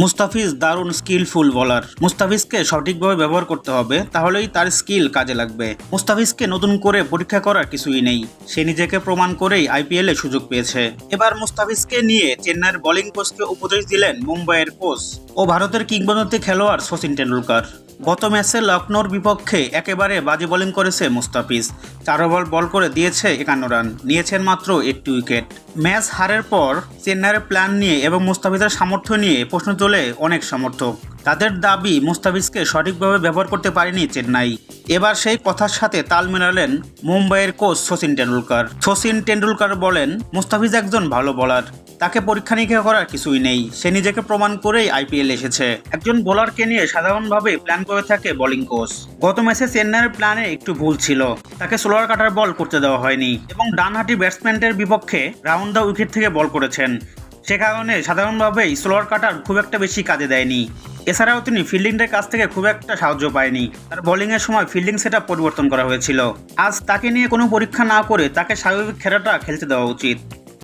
মুস্তাফিজ দারুণ স্কিলফুল বলার মুস্তাফিজকে সঠিকভাবে ব্যবহার করতে হবে, তাহলেই তার স্কিল কাজে লাগবে। মুস্তাফিজকে নতুন করে পরীক্ষা করার কিছুই নেই। সে নিজেকে প্রমাণ করেই আইপিএলে সুযোগ পেয়েছে। এবার মুস্তাফিজকে নিয়ে চেন্নাইয়ের বোলিং কোচকে উপদেশ দিলেন মুম্বাইয়ের কোচ ও ভারতের কিংবদন্তি খেলোয়াড় সচিন টেন্ডুলকার গত ম্যাচে লখনৌর বিপক্ষে একেবারে বাজে বোলিং করেছে মুস্তাফিজ। চার ওভার বল করে দিয়েছে একান্ন রান, নিয়েছেন মাত্র একটি উইকেট। ম্যাচ হারের পর চেন্নাইয়ের প্ল্যান নিয়ে এবং মুস্তাফিজের সামর্থ্য নিয়ে প্রশ্ন তোলে অনেক সমর্থক। তাদের দাবি মুস্তাফিজকে সঠিকভাবে ব্যবহার করতে পারেনি চেন্নাই। এবার সেই কথার সাথে তাল মেলালেন মুম্বাইয়ের কোচ সচিন টেন্ডুলকার সচিন টেন্ডুলকার বলেন, মুস্তাফিজ একজন ভালো বোলার তাকে পরীক্ষা নিরীক্ষা করার কিছুই নেই। সে নিজেকে প্রমাণ করেই আইপিএল এসেছে। একজন বোলারকে নিয়ে সাধারণভাবে প্ল্যান করে থাকে বোলিং কোচ। গত ম্যাচে চেন্নাইয়ের প্ল্যানে একটু ভুল ছিল। তাকে স্লোয়ার কাটার বল করতে দেওয়া হয়নি এবং ডানহাটি ব্যাটসম্যানদের বিপক্ষে রাউন্ড দ্য উইকেট থেকে বল করেছেন। সে কারণে সাধারণভাবেই স্লোয়ার কাটার খুব একটা বেশি কাজে দেয়নি। এছাড়াও তিনি ফিল্ডিংয়ের কাছ থেকে খুব একটা সাহায্য পায়নি। তার বোলিংয়ের সময় ফিল্ডিং সেটআপ পরিবর্তন করা হয়েছিল। আজ তাকে নিয়ে কোনো পরীক্ষা না করে তাকে স্বাভাবিক খেলাটা খেলতে দেওয়া উচিত।